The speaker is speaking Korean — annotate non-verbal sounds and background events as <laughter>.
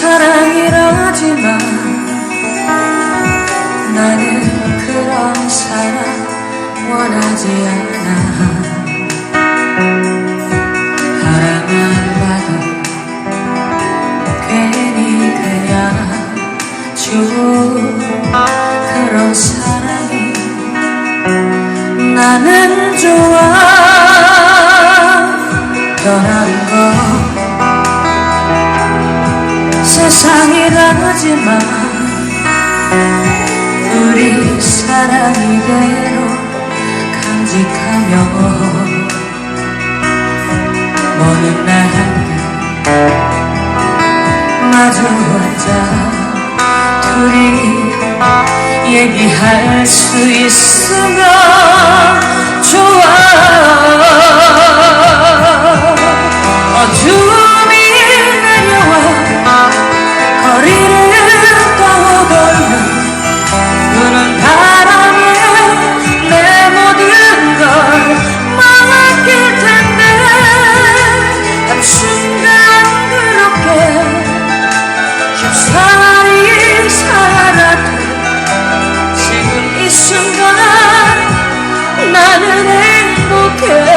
사랑이라 하지만 나는 그런 사랑 원하지 않아. 바라만 봐도 괜히 그냥 좋은 그런 사랑이 나는 좋아. 떠나 세상이라지만 우리 사랑 이대로 간직하며 먼 날 마주 앉아 둘이 얘기할 수 있으 care. <laughs>